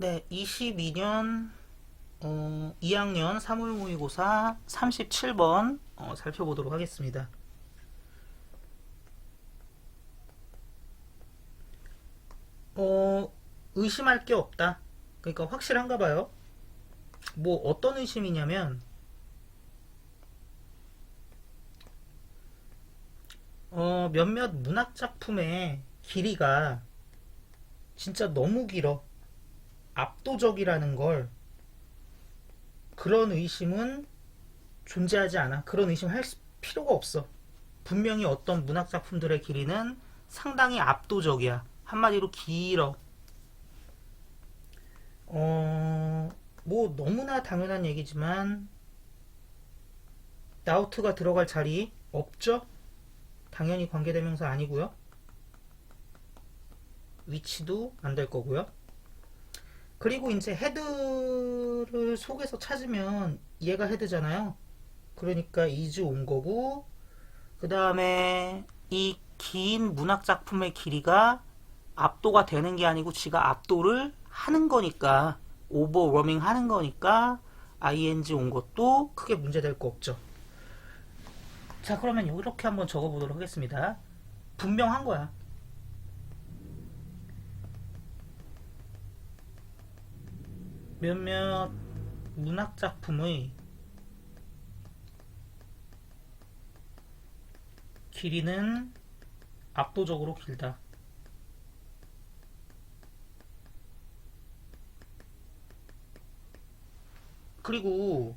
네, 22년 어, 2학년 3월 모의고사 37번 어, 살펴보도록 하겠습니다. 어, 의심할 게 없다. 그러니까 확실한가 봐요. 뭐 어떤 의심이냐면 어, 몇몇 문학 작품의 길이가 진짜 너무 길어. 압도적이라는 걸 그런 의심은 존재하지 않아. 그런 의심할 수- 필요가 없어. 분명히 어떤 문학 작품들의 길이는 상당히 압도적이야. 한마디로 길어. 어, 뭐 너무나 당연한 얘기지만 나우트가 들어갈 자리 없죠? 당연히 관계대명사 아니고요. 위치도 안 될 거고요. 그리고 이제 헤드를 속에서 찾으면 얘가 헤드잖아요. 그러니까 이즈 온 거고 그 다음에 이 긴 문학 작품의 길이가 압도가 되는 게 아니고 지가 압도를 하는 거니까 오버워밍 하는 거니까 ing 온 것도 크게 문제될 거 없죠. 자 그러면 이렇게 한번 적어보도록 하겠습니다. 분명한 거야. 몇몇 문학 작품의 길이는 압도적으로 길다. 그리고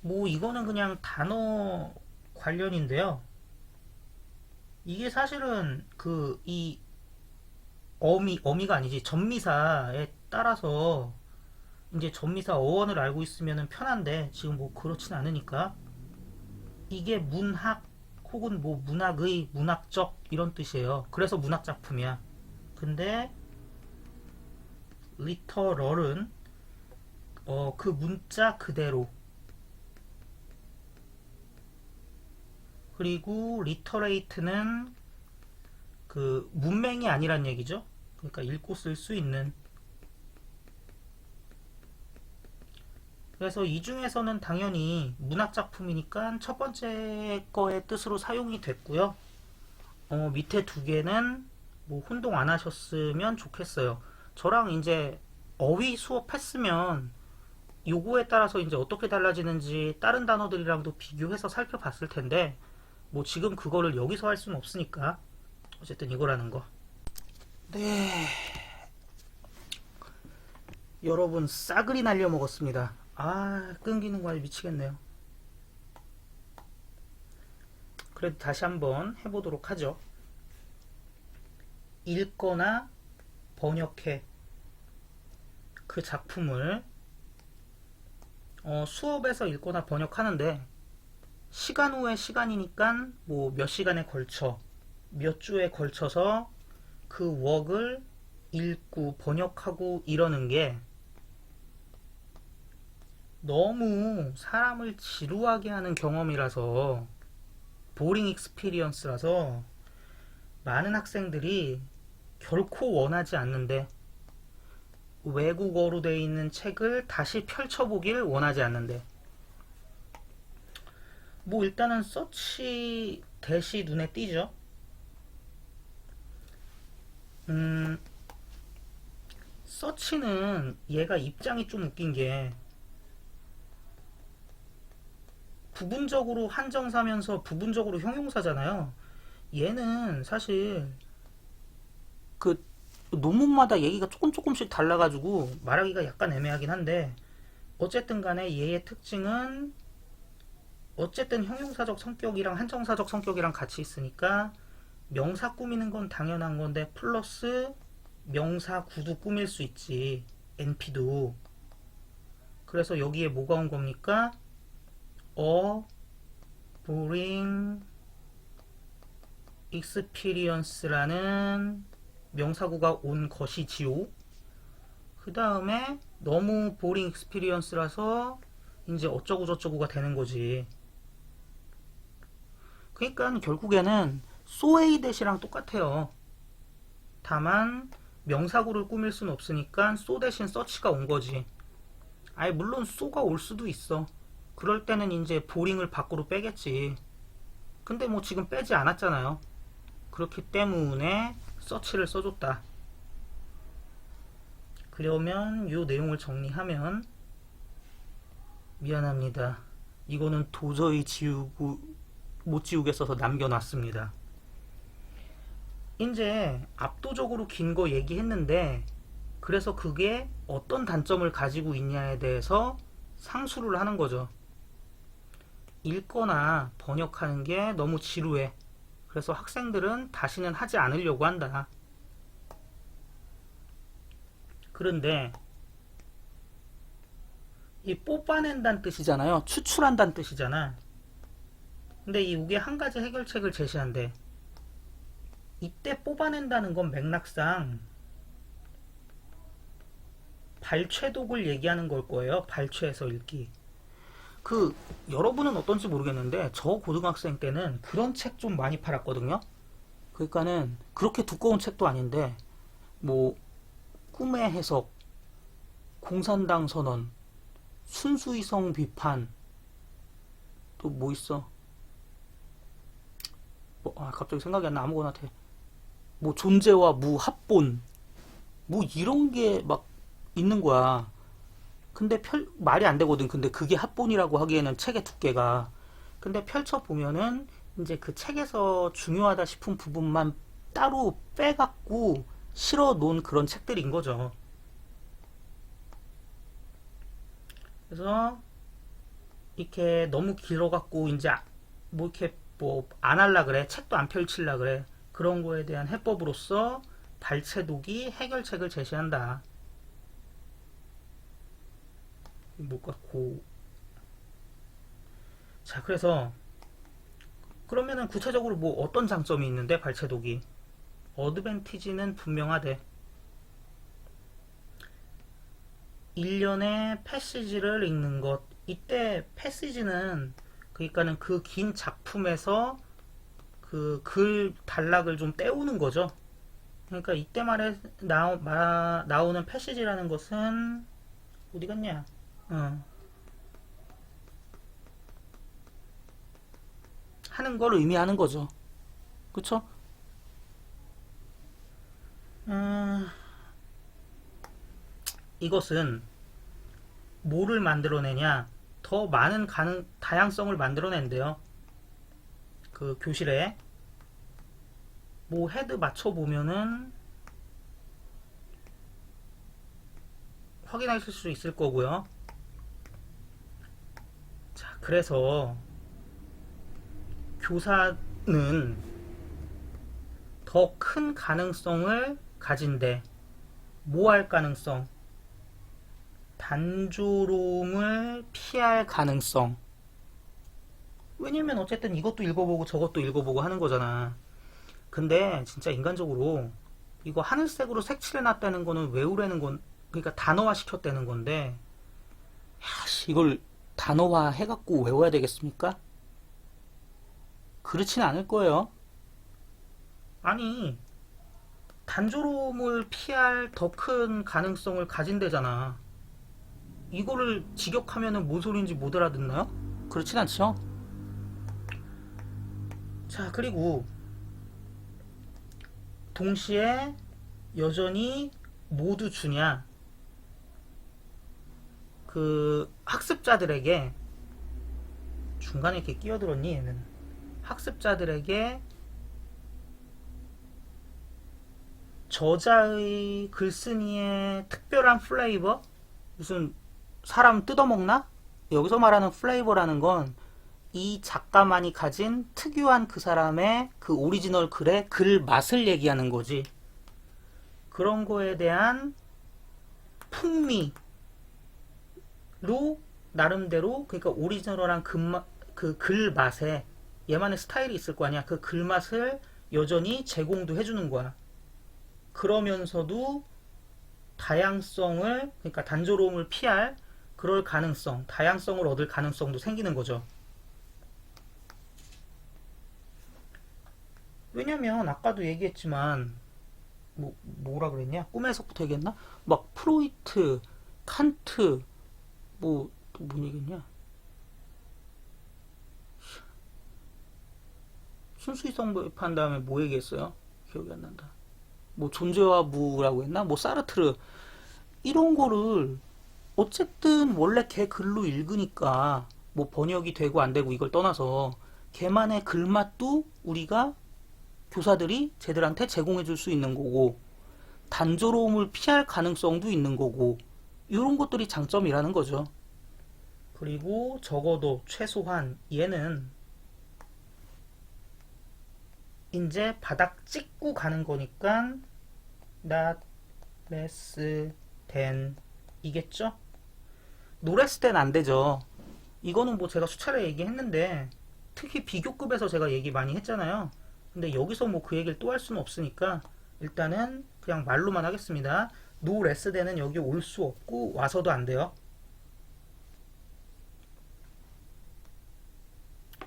뭐 이거는 그냥 단어 관련인데요. 이게 사실은 그 이 어미 어미가 아니지 전미사에 따라서 이제 전미사 어원을 알고 있으면 편한데 지금 뭐 그렇진 않으니까 이게 문학 혹은 뭐 문학의 문학적 이런 뜻이에요. 그래서 문학 작품이야. 근데 리터럴은 어, 그 문자 그대로 그리고 리터레이트는 그 문맹이 아니란 얘기죠. 그러니까 읽고 쓸 수 있는 그래서 이 중에서는 당연히 문학 작품이니까 첫 번째 거의 뜻으로 사용이 됐고요. 어, 밑에 두 개는 뭐 혼동 안 하셨으면 좋겠어요. 저랑 이제 어휘 수업했으면 요거에 따라서 이제 어떻게 달라지는지 다른 단어들이랑도 비교해서 살펴봤을 텐데 뭐 지금 그거를 여기서 할 수는 없으니까 어쨌든 이거라는 거. 네. 여러분 싸그리 날려 먹었습니다. 아 끊기는 거 아주 미치겠네요. 그래도 다시 한번 해보도록 하죠. 읽거나 번역해 그 작품을 어, 수업에서 읽거나 번역하는데 시간 후에 시간이니까 뭐 몇 시간에 걸쳐 몇 주에 걸쳐서 그 웍을 읽고 번역하고 이러는 게 너무 사람을 지루하게 하는 경험이라서 보링 익스피리언스라서 많은 학생들이 결코 원하지 않는데 외국어로 되어 있는 책을 다시 펼쳐보길 원하지 않는데. 뭐 일단은 서치 대시 눈에 띄죠. 음 서치는 얘가 입장이 좀 웃긴 게 부분적으로 한정사면서 부분적으로 형용사잖아요. 얘는 사실 그 논문마다 얘기가 조금 조금씩 달라가지고 말하기가 약간 애매하긴 한데 어쨌든 간에 얘의 특징은 어쨌든 형용사적 성격이랑 한정사적 성격이랑 같이 있으니까 명사 꾸미는 건 당연한 건데 플러스 명사 구도 꾸밀 수 있지 NP도 그래서 여기에 뭐가 온 겁니까? 어 boring experience라는 명사구가 온 것이지요. 그 다음에 너무 boring experience라서 이제 어쩌고 저쩌고가 되는 거지. 그러니까 결국에는 소에이 대시랑 똑같아요. 다만 명사구를 꾸밀 순 없으니까 소 대신 서치가 온 거지. 아니 물론 쏘가 올 수도 있어. 그럴 때는 이제 보링을 밖으로 빼겠지. 근데 뭐 지금 빼지 않았잖아요. 그렇기 때문에 서치를 써줬다. 그러면 이 내용을 정리하면 미안합니다. 이거는 도저히 지우고 못 지우겠어서 남겨놨습니다. 이제 압도적으로 긴 거 얘기했는데 그래서 그게 어떤 단점을 가지고 있냐에 대해서 상수를 하는 거죠. 읽거나 번역하는 게 너무 지루해. 그래서 학생들은 다시는 하지 않으려고 한다. 그런데 이 뽑아낸다는 뜻이잖아요. 추출한다는 뜻이잖아. 근데 이게 한 가지 해결책을 제시한대. 이때 뽑아낸다는 건 맥락상 발췌독을 얘기하는 걸 거예요. 발췌해서 읽기. 그 여러분은 어떤지 모르겠는데 저 고등학생 때는 그런 책 좀 많이 팔았거든요. 그러니까는 그렇게 두꺼운 책도 아닌데 뭐 꿈의 해석, 공산당 선언, 순수이성 비판 또 뭐 있어? 뭐, 아, 갑자기 생각이 안 나. 아무거나 돼. 뭐 존재와 무 합본 뭐 이런 게 막 있는 거야. 근데 펼 말이 안 되거든. 근데 그게 합본이라고 하기에는 책의 두께가. 근데 펼쳐 보면은 이제 그 책에서 중요하다 싶은 부분만 따로 빼갖고 실어 놓은 그런 책들인 거죠. 그래서 이렇게 너무 길어갖고 이제 뭐 이렇게 뭐 안 할라 그래. 책도 안 펼칠라 그래. 그런 거에 대한 해법으로서 발췌독이 해결책을 제시한다. 못 갖고. 자 그래서 그러면은 구체적으로 뭐 어떤 장점이 있는데 발췌독이? 어드밴티지는 분명하대. 1년에 패시지를 읽는 것. 이때 패시지는 그러니까는 그 긴 작품에서 그 글 단락을 좀 때우는 거죠. 그러니까 이때 말에 나, 마, 나오는 패시지라는 것은 어디 갔냐 어. 하는 걸 의미하는 거죠. 그쵸? 음, 이것은 뭐를 만들어내냐? 더 많은 가능, 다양성을 만들어낸대요. 그 교실에. 뭐 헤드 맞춰보면은 확인하실 수 있을 거고요. 자, 그래서 교사는 더 큰 가능성을 가진대. 뭐할 가능성? 단조로움을 피할 가능성. 왜냐면 어쨌든 이것도 읽어보고 저것도 읽어보고 하는 거잖아. 근데 진짜 인간적으로 이거 하늘색으로 색칠해 놨다는 거는 외우라는 건, 그러니까 단어화 시켰다는 건데, 야, 씨, 이걸 단어화 해갖고 외워야 되겠습니까? 그렇진 않을 거예요. 아니, 단조로움을 피할 더 큰 가능성을 가진대잖아. 이거를 직역하면은 뭔 소리인지 못 알아듣나요? 그렇진 않죠. 자, 그리고 동시에 여전히 모두 주냐? 그 학습자들에게 중간에 이렇게 끼어들었니 얘는 학습자들에게 저자의 글쓴이의 특별한 플레이버 무슨 사람 뜯어먹나? 여기서 말하는 플레이버라는 건 이 작가만이 가진 특유한 그 사람의 그 오리지널 글의 글 맛을 얘기하는 거지. 그런 거에 대한 풍미, 로 나름대로 그러니까 오리지널한 그 글 맛에 얘만의 스타일이 있을 거 아니야. 그 글 맛을 여전히 제공도 해주는 거야. 그러면서도 다양성을 그러니까 단조로움을 피할 그럴 가능성, 다양성을 얻을 가능성도 생기는 거죠. 왜냐면 아까도 얘기했지만 뭐 뭐라 그랬냐? 꿈의 해석부터 얘기했나? 막 프로이트, 칸트 뭐 또 뭔 얘기했냐? 순수이성 도입한 다음에 뭐 얘기했어요? 기억이 안 난다. 뭐 존재와 무라고 했나? 뭐 사르트르 이런 거를 어쨌든 원래 걔 글로 읽으니까 뭐 번역이 되고 안 되고 이걸 떠나서 걔만의 글맛도 우리가 교사들이 쟤들한테 제공해 줄 수 있는 거고 단조로움을 피할 가능성도 있는 거고 이런 것들이 장점이라는 거죠. 그리고 적어도 최소한 얘는 이제 바닥 찍고 가는 거니까 not less than 이겠죠? no less than 안 되죠. 이거는 뭐 제가 수차례 얘기했는데 특히 비교급에서 제가 얘기 많이 했잖아요. 근데 여기서 뭐 그 얘기를 또 할 수는 없으니까 일단은 그냥 말로만 하겠습니다. Less than은 여기 올 수 없고 와서도 안 돼요.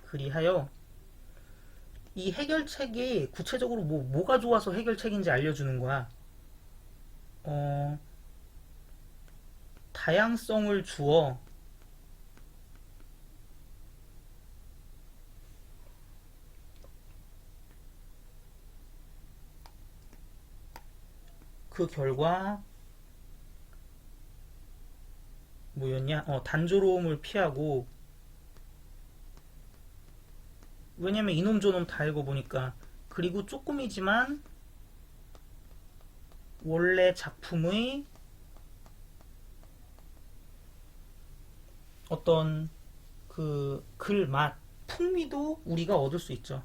그리하여 이 해결책이 구체적으로 뭐, 뭐가 좋아서 해결책인지 알려주는 거야. 어, 다양성을 주어 그 결과 뭐였냐? 어, 단조로움을 피하고 왜냐면 이놈 저놈 다 읽어보니까 그리고 조금이지만 원래 작품의 어떤 그 글 맛 풍미도 우리가 얻을 수 있죠.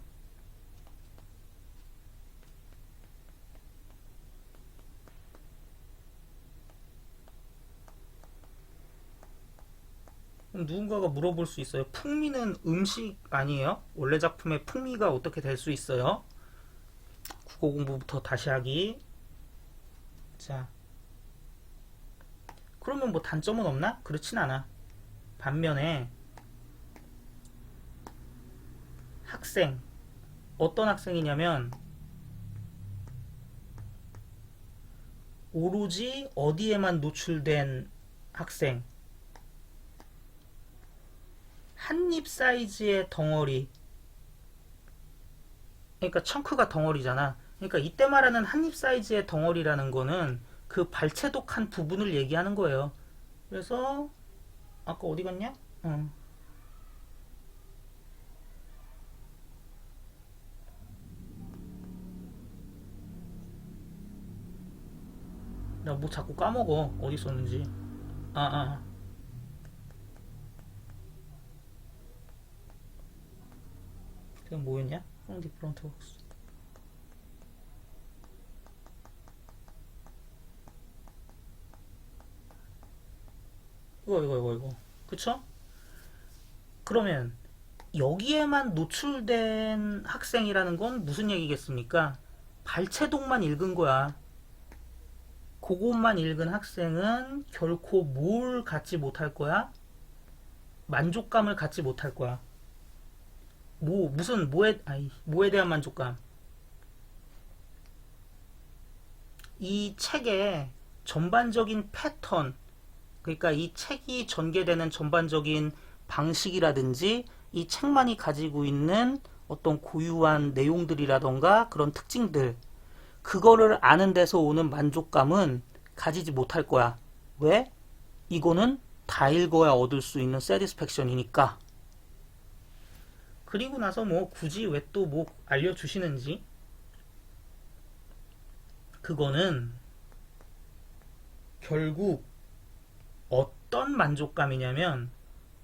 그럼 누군가가 물어볼 수 있어요. 풍미는 음식 아니에요? 원래 작품의 풍미가 어떻게 될 수 있어요? 국어 공부부터 다시 하기. 자. 그러면 뭐 단점은 없나? 그렇진 않아. 반면에 학생 어떤 학생이냐면 오로지 어디에만 노출된 학생 한 입 사이즈의 덩어리. 그러니까 청크가 덩어리잖아. 그러니까 이때 말하는 한 입 사이즈의 덩어리라는 거는 그 발채독한 부분을 얘기하는 거예요. 그래서 아까 어디 갔냐? 어. 나뭐 자꾸 까먹어. 어디 있었는지. 아, 아. 그건 뭐였냐? from different works. 이거 이거 이거 이거 그쵸? 그러면 여기에만 노출된 학생이라는 건 무슨 얘기겠습니까? 발췌독만 읽은 거야. 그것만 읽은 학생은 결코 뭘 갖지 못할 거야? 만족감을 갖지 못할 거야. 뭐 무슨 뭐에 아이 뭐에 대한 만족감? 이 책의 전반적인 패턴 그러니까 이 책이 전개되는 전반적인 방식이라든지 이 책만이 가지고 있는 어떤 고유한 내용들이라던가 그런 특징들 그거를 아는 데서 오는 만족감은 가지지 못할 거야. 왜? 이거는 다 읽어야 얻을 수 있는 세디스팩션이니까. 그리고 나서 뭐 굳이 왜 또 뭐 알려주시는지 그거는 결국 어떤 만족감이냐면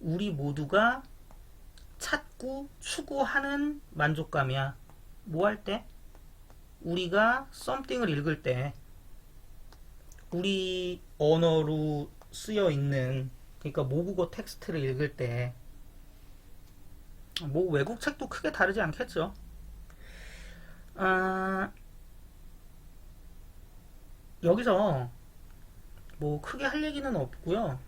우리 모두가 찾고 추구하는 만족감이야. 뭐 할 때? 우리가 썸띵을 읽을 때 우리 언어로 쓰여 있는 그러니까 모국어 텍스트를 읽을 때 뭐 외국 책도 크게 다르지 않겠죠. 아, 여기서 뭐 크게 할 얘기는 없고요.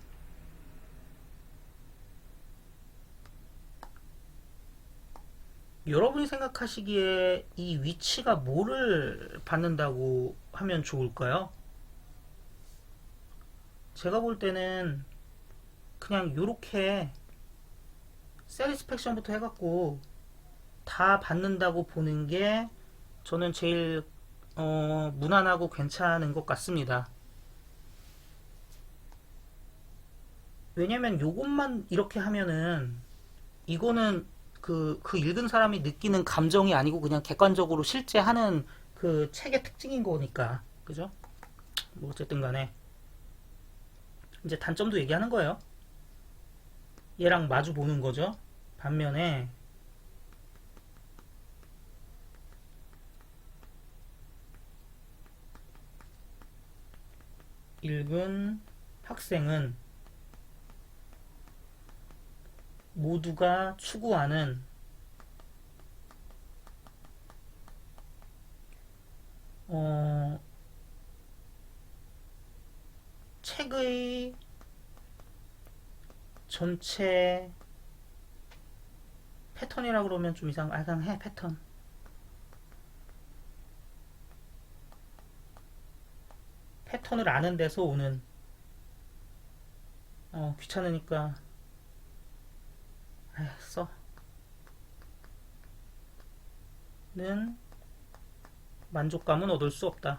여러분이 생각하시기에 이 위치가 뭐를 받는다고 하면 좋을까요? 제가 볼 때는 그냥 요렇게 세리스펙션부터 해갖고 다 받는다고 보는 게 저는 제일 어, 무난하고 괜찮은 것 같습니다. 왜냐면 요것만 이렇게 하면은 이거는 그, 그 읽은 사람이 느끼는 감정이 아니고 그냥 객관적으로 실제 하는 그 책의 특징인 거니까. 그죠? 뭐 어쨌든 간에. 이제 단점도 얘기하는 거예요. 얘랑 마주 보는 거죠. 반면에 읽은 학생은 모두가 추구하는 어, 책의 전체 패턴이라 그러면 좀 이상, 아, 그냥 해, 패턴. 패턴을 아는 데서 오는, 어, 귀찮으니까, 아, 써. 는 만족감은 얻을 수 없다.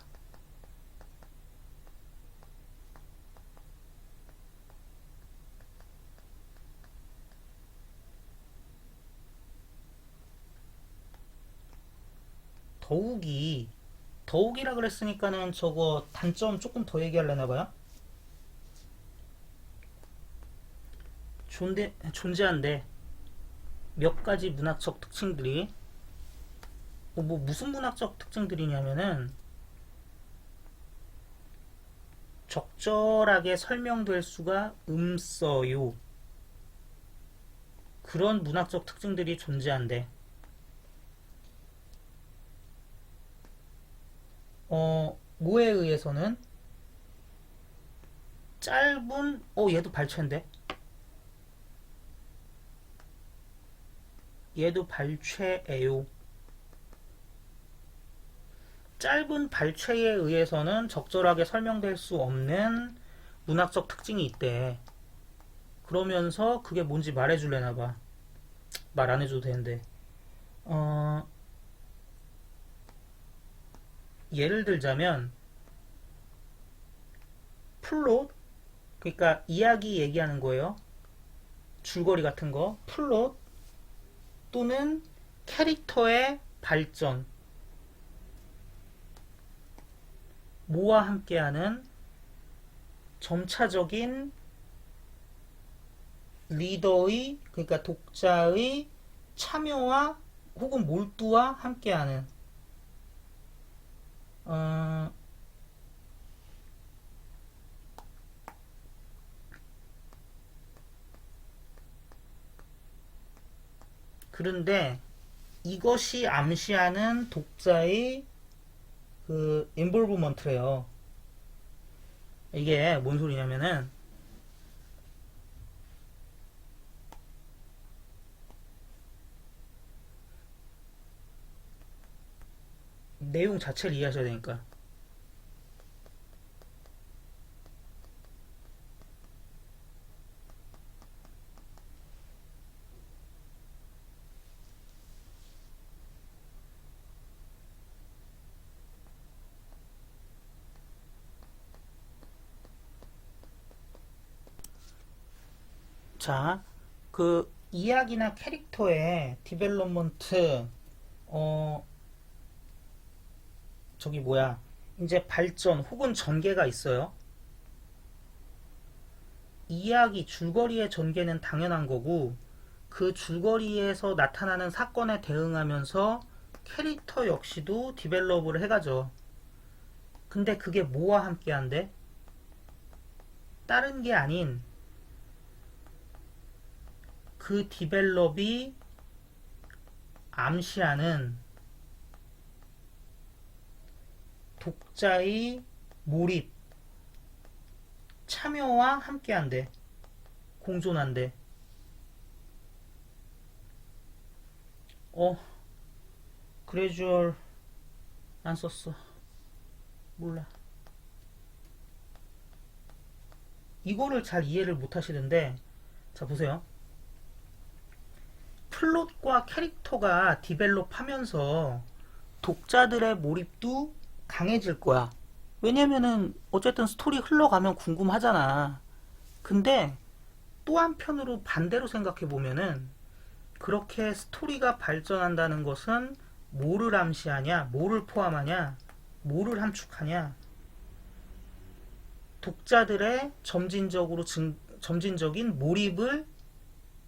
더욱이 더욱이라 그랬으니까는 저거 단점 조금 더 얘기하려나 봐요. 존재, 존재한데 몇 가지 문학적 특징들이 어, 뭐 무슨 문학적 특징들이냐면은 적절하게 설명될 수가 음써요. 그런 문학적 특징들이 존재한데 어, 뭐에 의해서는 짧은 어 얘도 발췌인데 얘도 발췌예요. 짧은 발췌에 의해서는 적절하게 설명될 수 없는 문학적 특징이 있대. 그러면서 그게 뭔지 말해줄래나 봐. 말 안 해줘도 되는데. 어, 예를 들자면 플롯 그러니까 이야기 얘기하는 거예요. 줄거리 같은 거 플롯 또는 캐릭터의 발전 뭐와 함께하는 점차적인 리더의 그러니까 독자의 참여와 혹은 몰두와 함께하는 어, 그런데 이것이 암시하는 독자의 그 인볼브먼트래요. 이게 뭔 소리냐면은 내용 자체를 이해하셔야 되니까. 자, 그 이야기나 캐릭터의 디벨롭먼트 어 저기 뭐야 이제 발전 혹은 전개가 있어요. 이야기 줄거리의 전개는 당연한 거고 그 줄거리에서 나타나는 사건에 대응하면서 캐릭터 역시도 디벨롭을 해가죠. 근데 그게 뭐와 함께 한대? 다른 게 아닌 그 디벨롭이 암시하는 독자의 몰입, 참여와 함께한대. 공존한대. 어, gradual 안 썼어. 몰라. 이거를 잘 이해를 못 하시는데, 자, 보세요. 플롯과 캐릭터가 디벨롭 하면서 독자들의 몰입도 강해질 거야. 왜냐면은, 어쨌든 스토리 흘러가면 궁금하잖아. 근데, 또 한편으로 반대로 생각해 보면은, 그렇게 스토리가 발전한다는 것은 뭐를 암시하냐, 뭐를 포함하냐, 뭐를 함축하냐, 독자들의 점진적으로 증, 점진적인 몰입을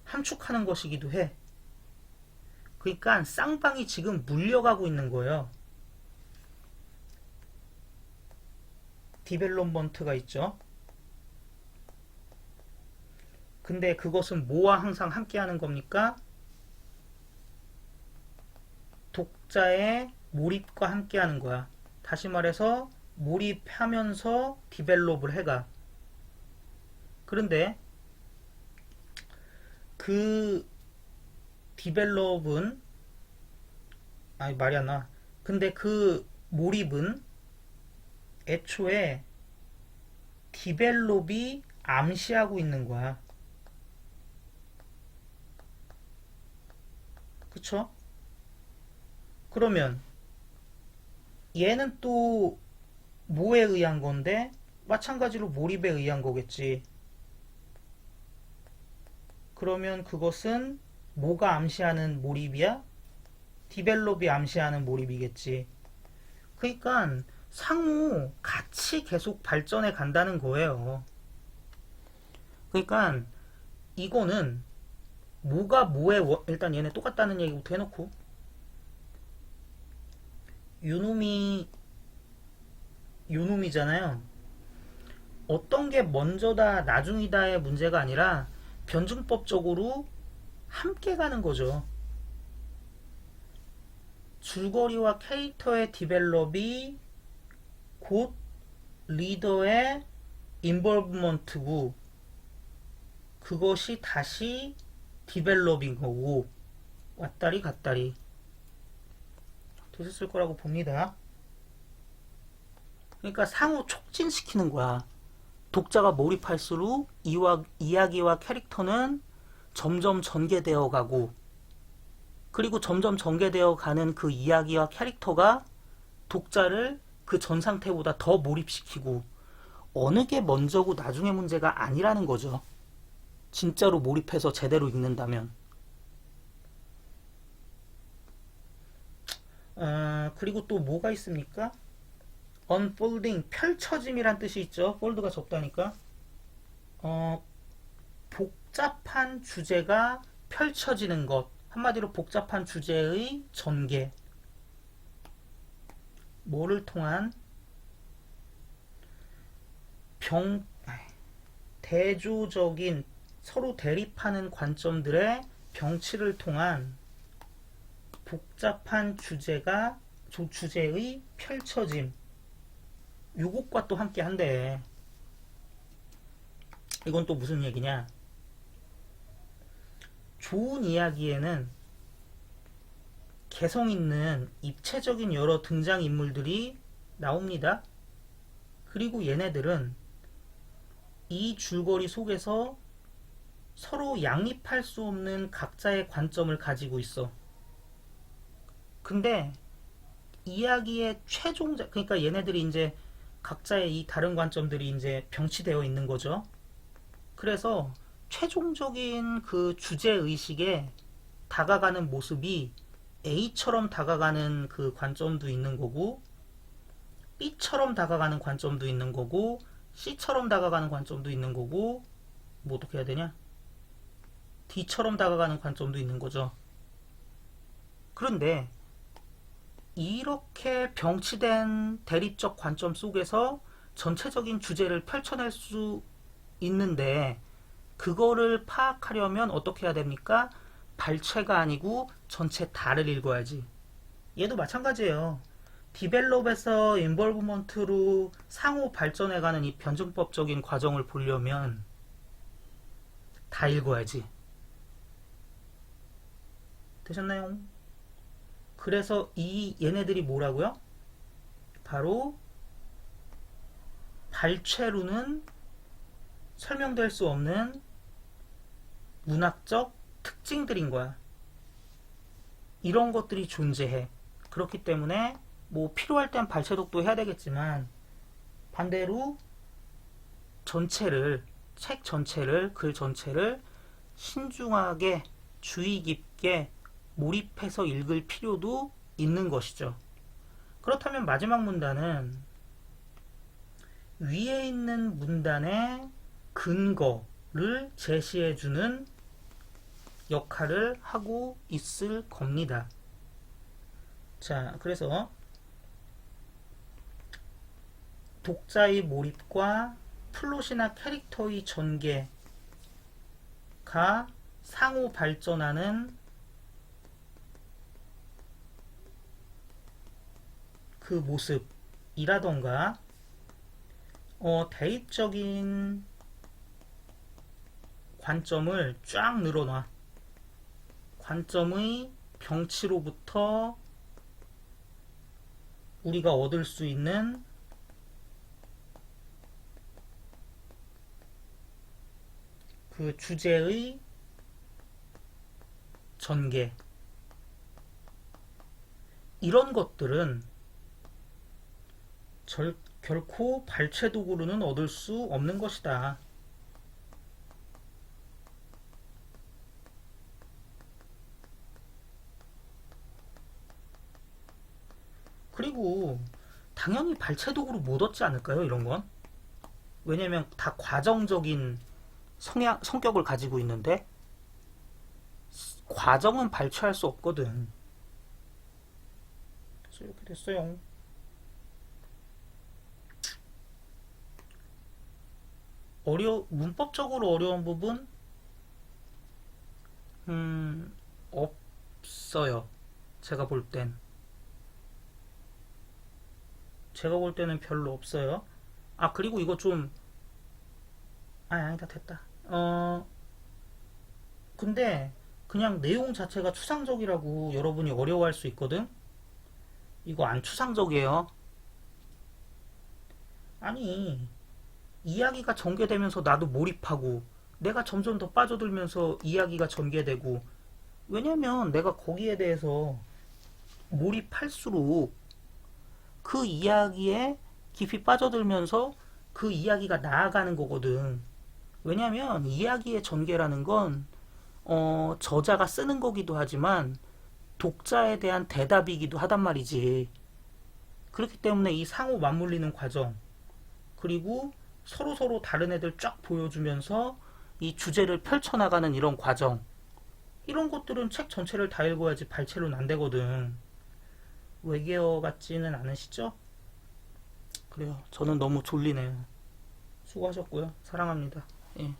함축하는 것이기도 해. 그러니까 쌍방이 지금 물려가고 있는 거예요. 디벨롭먼트가 있죠. 근데 그것은 뭐와 항상 함께 하는 겁니까? 독자의 몰입과 함께 하는 거야. 다시 말해서 몰입하면서 디벨롭을 해가. 그런데 그 디벨롭은 아니 말이 안 나. 근데 그 몰입은 애초에 디벨롭이 암시하고 있는 거야. 그쵸? 그러면 얘는 또 뭐에 의한 건데 마찬가지로 몰입에 의한 거겠지. 그러면 그것은 뭐가 암시하는 몰입이야? 디벨롭이 암시하는 몰입이겠지. 그러니까 상호 같이 계속 발전해 간다는 거예요. 그러니까 이거는 뭐가 뭐에 원- 일단 얘네 똑같다는 얘기부터 해놓고 유놈이 요놈이잖아요. 어떤 게 먼저다, 나중이다의 문제가 아니라 변증법적으로 함께 가는 거죠. 줄거리와 캐릭터의 디벨롭이 곧 리더의 인볼브먼트고 그것이 다시 디벨롭인 거고 왔다리 갔다리 되셨을 거라고 봅니다. 그러니까 상호 촉진시키는 거야. 독자가 몰입할수록 이와, 이야기와 캐릭터는 점점 전개되어 가고, 그리고 점점 전개되어 가는 그 이야기와 캐릭터가 독자를 그 전 상태보다 더 몰입시키고, 어느 게 먼저고 나중의 문제가 아니라는 거죠. 진짜로 몰입해서 제대로 읽는다면. 어, 그리고 또 뭐가 있습니까? unfolding 펼쳐짐이란 뜻이 있죠. 폴드가 적다니까. 어, 복잡한 주제가 펼쳐지는 것. 한마디로 복잡한 주제의 전개. 뭐를 통한 병 대조적인 서로 대립하는 관점들의 병치를 통한 복잡한 주제가 조- 주제의 펼쳐짐. 요것과 또 함께 한대. 이건 또 무슨 얘기냐? 좋은 이야기에는 개성 있는 입체적인 여러 등장 인물들이 나옵니다. 그리고 얘네들은 이 줄거리 속에서 서로 양립할 수 없는 각자의 관점을 가지고 있어. 근데 이야기의 최종자, 그러니까 얘네들이 이제 각자의 이 다른 관점들이 이제 병치되어 있는 거죠. 그래서 최종적인 그 주제 의식에 다가가는 모습이 A처럼 다가가는 그 관점도 있는 거고, B처럼 다가가는 관점도 있는 거고, C처럼 다가가는 관점도 있는 거고, 뭐 어떻게 해야 되냐? D처럼 다가가는 관점도 있는 거죠. 그런데 이렇게 병치된 대립적 관점 속에서 전체적인 주제를 펼쳐낼 수 있는데 그거를 파악하려면 어떻게 해야 됩니까? 발췌가 아니고 전체 다를 읽어야지. 얘도 마찬가지예요. 디벨롭에서 인볼브먼트로 상호 발전해가는 이 변증법적인 과정을 보려면 다 읽어야지. 되셨나요? 그래서 이 얘네들이 뭐라고요? 바로 발췌로는 설명될 수 없는 문학적 특징들인 거야. 이런 것들이 존재해. 그렇기 때문에 뭐 필요할 땐 발췌독도 해야 되겠지만 반대로 전체를 책 전체를 글 전체를 신중하게 주의 깊게 몰입해서 읽을 필요도 있는 것이죠. 그렇다면 마지막 문단은 위에 있는 문단의 근거를 제시해주는 역할을 하고 있을 겁니다. 자, 그래서 독자의 몰입과 플롯이나 캐릭터의 전개가 상호 발전하는 그 모습이라던가 어, 대입적인 관점을 쫙 늘어놔. 관점의 병치로부터 우리가 얻을 수 있는 그 주제의 전개 이런 것들은 절, 결코 발췌독으로는 얻을 수 없는 것이다. 그리고 당연히 발췌독으로 못 얻지 않을까요? 이런 건? 왜냐면 다 과정적인 성향, 성격을 가지고 있는데 과정은 발췌할 수 없거든. 그래서 이렇게 됐어요. 어려 문법적으로 어려운 부분 음 없어요. 제가 볼 땐. 제가 볼 때는 별로 없어요. 아 그리고 이거 좀 아, 아니다 됐다. 어 근데 그냥 내용 자체가 추상적이라고 여러분이 어려워할 수 있거든. 이거 안 추상적이에요. 아니 이야기가 전개되면서 나도 몰입하고 내가 점점 더 빠져들면서 이야기가 전개되고 왜냐면 내가 거기에 대해서 몰입할수록 그 이야기에 깊이 빠져들면서 그 이야기가 나아가는 거거든. 왜냐면 이야기의 전개라는 건 어, 저자가 쓰는 거기도 하지만 독자에 대한 대답이기도 하단 말이지. 그렇기 때문에 이 상호 맞물리는 과정 그리고 서로 서로 다른 애들 쫙 보여주면서 이 주제를 펼쳐나가는 이런 과정 이런 것들은 책 전체를 다 읽어야지 발췌로는 안 되거든. 외계어 같지는 않으시죠? 그래요. 저는 너무 졸리네요. 수고하셨고요. 사랑합니다. 예.